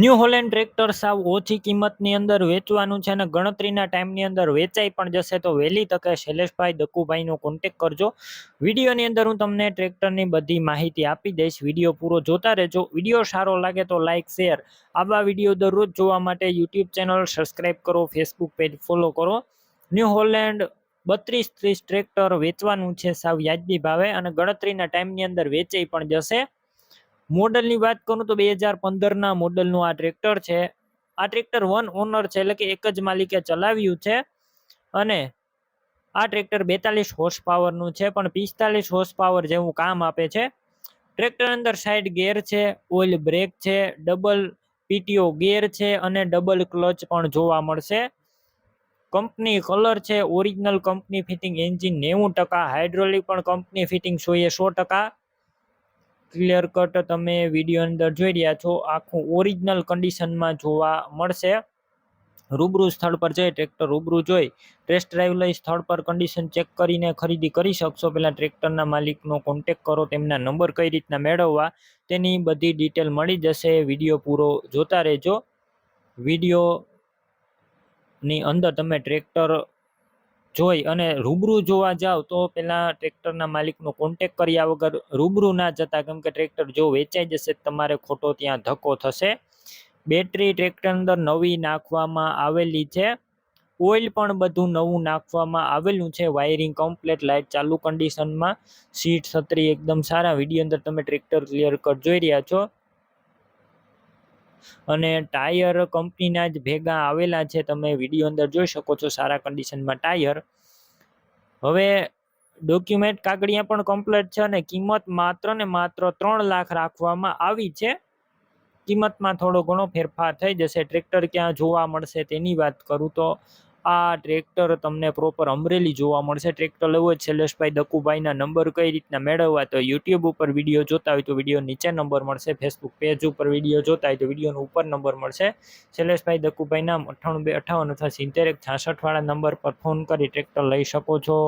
New Holland tractor સાવ ઓછી કિંમતની અંદર વેચવાનું છે અને ગણતરીના ટાઈમની અંદર વેચાઈ પણ જશે તો વહેલી તકે શૈલેષભાઈ દકુભાઈનો કોન્ટેક કરજો. વિડીયોની અંદર હું તમને ટ્રેક્ટરની બધી માહિતી આપી દઈશ. વીડિયો પૂરો જોતા રહેજો. વીડિયો સારો લાગે તો લાઇક શેર. આવા વીડિયો દરરોજ જોવા માટે યુટ્યુબ ચેનલ સબસ્ક્રાઈબ કરો, ફેસબુક પેજ ફોલો કરો. ન્યૂ હોલેન્ડ બત્રીસ ત્રીસ ટ્રેક્ટર વેચવાનું છે સાવ વ્યાજબી ભાવે અને ગણતરીના ટાઈમની અંદર વેચાઈ પણ જશે. મોડલની વાત કરું તો બે હજાર પંદરના મોડલનું આ ટ્રેક્ટર છે. આ ટ્રેક્ટર વન ઓનર છે એટલે કે એક જ માલિકે ચલાવ્યું છે. અને આ ટ્રેક્ટર બેતાલીસ હોર્સ પાવરનું છે, પણ પિસ્તાલીસ હોર્સ પાવર જેવું કામ આપે છે. ટ્રેક્ટર અંદર સાઈડ ગેર છે ઓઇલ બ્રેક છે ડબલ પીટીઓ ગેર છે અને ડબલ ક્લચ પણ જોવા મળશે. કંપની કલર છે ઓરિજિનલ કંપની ફિટિંગ એન્જિન નેવું ટકા હાઇડ્રોલિક પણ કંપની ફિટિંગ જોઈએ સો ટકા. ક્લિયર કટ તમે વીડિયો અંદર જોઈ રહ્યા છો. આખું ઓરિજિનલ કન્ડિશનમાં જોવા મળશે. રૂબરૂ સ્થળ પર જઈ ટ્રેક્ટર રૂબરૂ જોઈ. ટેસ્ટ ડ્રાઈવ લઈ સ્થળ પર કન્ડિશન ચેક કરીને ખરીદી કરી શકશો. પહેલાં ટ્રેક્ટરના માલિકનો કોન્ટેક કરો, તેમના નંબર કઈ રીતના મેળવવા, તેની બધી ડિટેલ મળી જશે. વીડિયો પૂરો જોતા રહેજો. વિડીયોની અંદર તમે ટ્રેક્ટર જોઈ અને રૂબરૂ જોવા જાવ તો પહેલાં ટ્રેક્ટરના માલિકનો કોન્ટેક કર્યા વગર રૂબરૂ ના જતા કેમ કે ટ્રેક્ટર જો વેચાઈ જશે તમારે ખોટો ત્યાં ધક્કો થશે. બેટરી ટ્રેક્ટર અંદર નવી નાખવામાં આવેલી છે. ઓઇલ પણ બધું નવું નાખવામાં આવેલું છે. વાયરિંગ કમ્પ્લેટ લાઇટ ચાલુ કન્ડિશનમાં સીટ છત્રી એકદમ સારા. વીડિયો અંદર તમે ટ્રેક્ટર ક્લિયર કટ જોઈ રહ્યા છો. અને ટાયર કંપનીના જ ભેગા આવેલા છે. તમે વીડિયો અંદર જોઈ શકો છો સારા કન્ડિશનમાં ટાયર હવે ડોક્યુમેન્ટ કાગળિયા પણ કમ્પ્લીટ છે અને કિંમત માત્ર ને માત્ર ત્રણ લાખ રાખવામાં આવી છે. કિંમતમાં થોડો ઘણો ફેરફાર થઈ જશે. ટ્રેક્ટર ક્યાં જોવા મળશે તેની વાત કરું તો આ ટ્રેક્ટર તમને પ્રોપર અમરેલી જોવા મળશે. ટ્રેક્ટર લેવું હોય શૈલેષભાઈ દકુભાઈના નંબર કઈ રીતના મેળવવા તો યુટ્યુબ ઉપર વીડિયો જોતા હોય તો વીડિયો નીચે નંબર મળશે. ફેસબુક પેજ ઉપર વીડિયો જોતા હોય તો વિડીયોનો ઉપર નંબર મળશે. શૈલેષભાઈ દક્કુભાઈના અઠ્ઠાણું બે અઠ્ઠાવન અથવા સિત્તેર એક છાસઠવાળા નંબર પર ફોન કરી ટ્રેક્ટર લઈ શકો છો.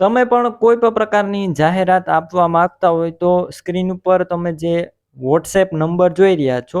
તમે પણ કોઈ પણ પ્રકારની જાહેરાત આપવા માંગતા હોય તો સ્ક્રીન ઉપર તમે જે વોટ્સએપ નંબર જોઈ રહ્યા છો